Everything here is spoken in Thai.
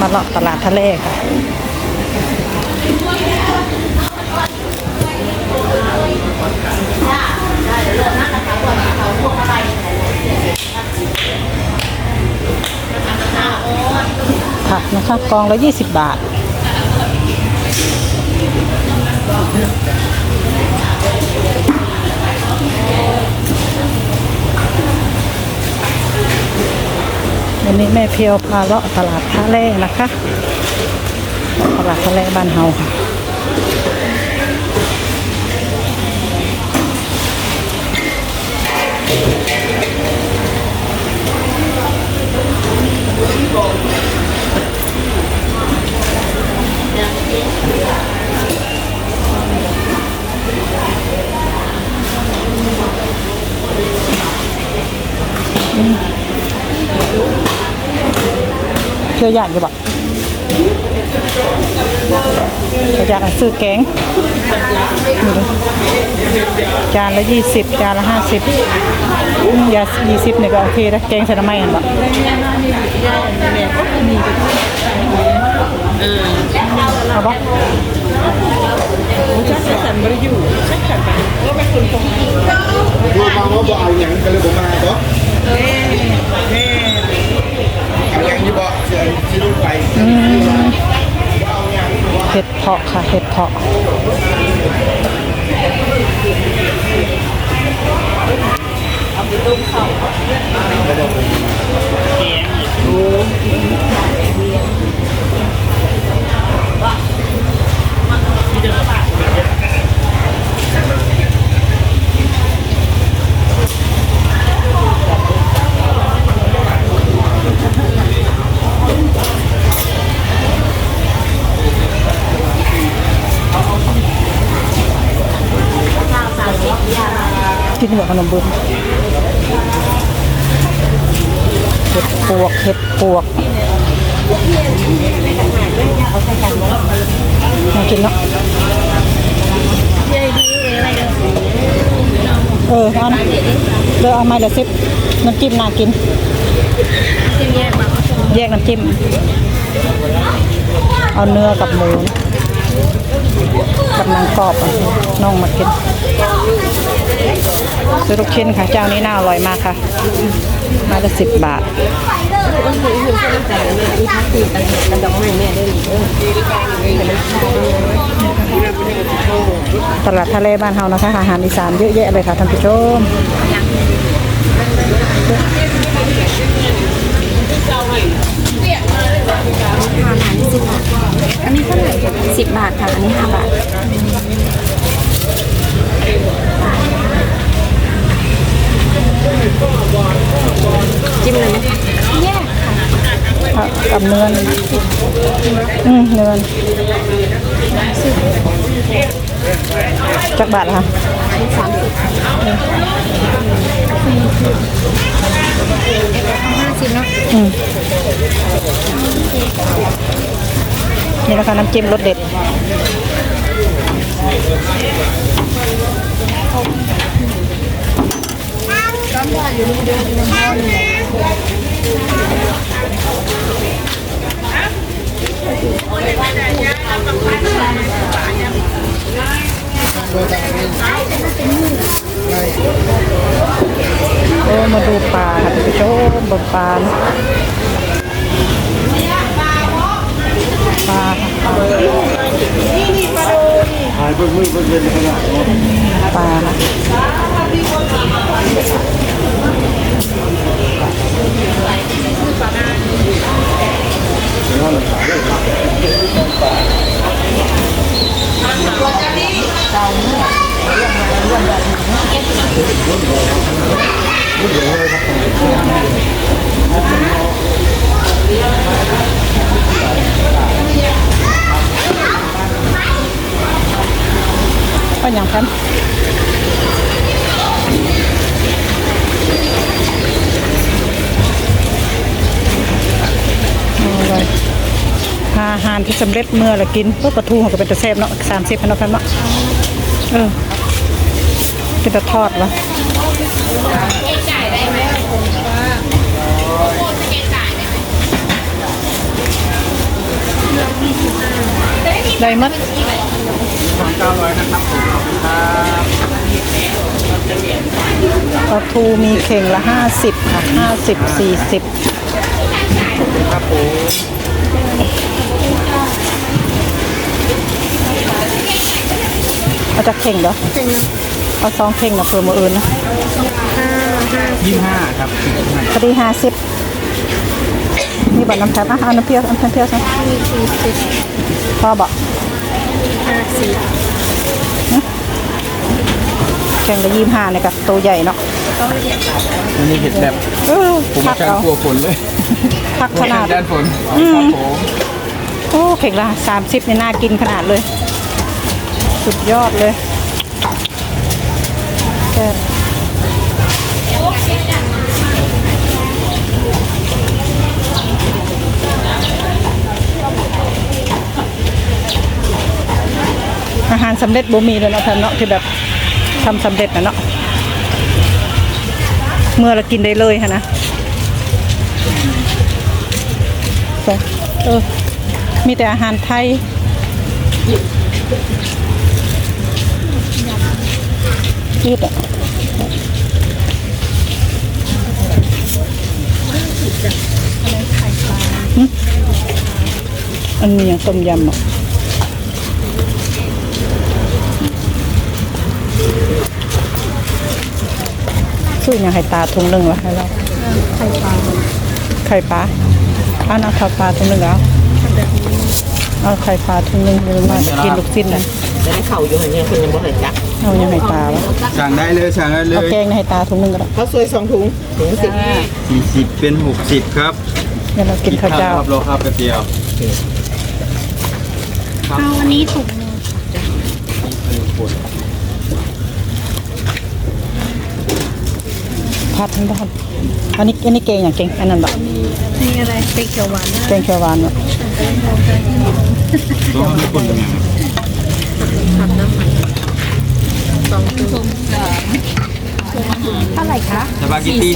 มาเลาะตลาดทะเลค่ะผักนะคะกองละ 20 บาท นนี้แม่เพียวพาเลาะตลาดทะเลนะคะ ตลาดทะเลบ้านเฮาค่ะ ชื่ออยากอยู่บ่เชื่ออยากซื้อแกงนี่ดูจานละยี่สิบจานละห้าสิบยายี่สิบเนี่ยก็โอเคนะแกงใส่น้ำมันอันบ่เอาบ่จักสันบริยูจักสันไปก็เป็นคนคงดูมาว่าบ่เอาอย่างกันเลยบ่มาบ่ แม่ เอาอย่าง นี้บ่เสียสิลูกไปเห็ดเพาะค่ะ เห็ดเพาะ กินหัวขนมบุญเห็ดปวกเห็ดปวกมากินเนาะเออเอานะเลือกเอาไม้ละสิบน้ำจิ้มน่ากิน แยกน้ำจิ้ม เอาเนื้อกับหมูกับนังกรอบอะน้องมากิน ซื้อลูกชิ้นค่ะ เจ้านี้น่าอร่อยมากค่ะ มาละสิบบาทตลาดทะเลบ้านเฮานะคะ อาหารอีสานเยอะแยะเลยค่ะท่านผู้ชม อันนี้เท่าไหร่สิบบาทค่ะ อันนี้ห้าบาท จิ้มเลยไหมแยกค่ะ กับเนื้อนี่อืมเนื้อจักบาทเหรอค่ะสามสิบห้าสิบเนาะอืมนี่นะคะน้ำจิ้มรสเด็ด โอ้มาดูปลาค่ะท่านผู้ชมบนปลานะปลาค่ะปลาหายเบิ่งมือเบิ่งเย็นขนาดเนาะปลาค่ะ ก็อย่างพันอาเลยอาหารที่สำเร็จเมื่อละกินพวกปลาทูของก็เป็นตะแซ่บเนาะสามสิบพันเนาะพันเนาะเออ เป็นตะทอดวะได้มั้ยปลาทูมีเข่งละห้าสิบค่ะห้าสิบสี่สิบครับผมเอาจากเข่งเหรอเป็น เอาสองเข่งนะเปิดมืออื่นนะห้าห้ายี่ห้าครับพอดีห้าสิบนี่บัตรน้ำแข็งอะเอาน้ำเปรี้ยวเอาน้ำเปรี้ยวซะมีสี่สิบพอบอกห้าสิบแข่งละยี่ห้าเนี่ยกับตัวใหญ่เนาะอันนี้เห็ดแบบเออผมพักการเอากลัวฝนเลยพักขนาดด้านฝนครับผมโอ้เข่งละสามสิบเนี่ยน่ากินขนาดเลย สุดยอดเลยาหารสำเร็จบ่มีเลยเนาะท่านเนาะที่แบบทำสำเร็จนะเนาะเมื่อเรากินได้เลยค่ะนะเออมีแต่อาหารไทยยืดอะอันนี้ยังต้มยำอะ ช่วยยังให้ตาทุงหนึ่งละให้เราไข่ปลาไข่ปลาเอาเอาไข่ปลาทุงหนึ่งเอาเอาไข่ปลาทุงหนึ่งเลยมากินลูกชิ้นนะจะได้เข่าอยู่หันเนี่ยคุณยังบ่เคยจักเอายังให้ตาวะสั่งได้เลยสั่งได้เลเอายแกงให้ตาทุงหนึ่งก็ได้เขาวสวยสองถุงถุงสิบสี่สิบเป็นหกสิบครับเดี๋ยวเรากินข้าวเจ้าครับรอครับแป๊บเดียวเอาอันนี้ถุงหนึง ผัดทั้งบ้านอันนี้อันนี้เกงอย่างเกงอันนั้นแบบมีอะไรเป็นเขียวหวานนะเกงเขียวหวานแบบต้องให้คนเป็นไงสองถุงเท่าไหร่คะสปาเกตตี้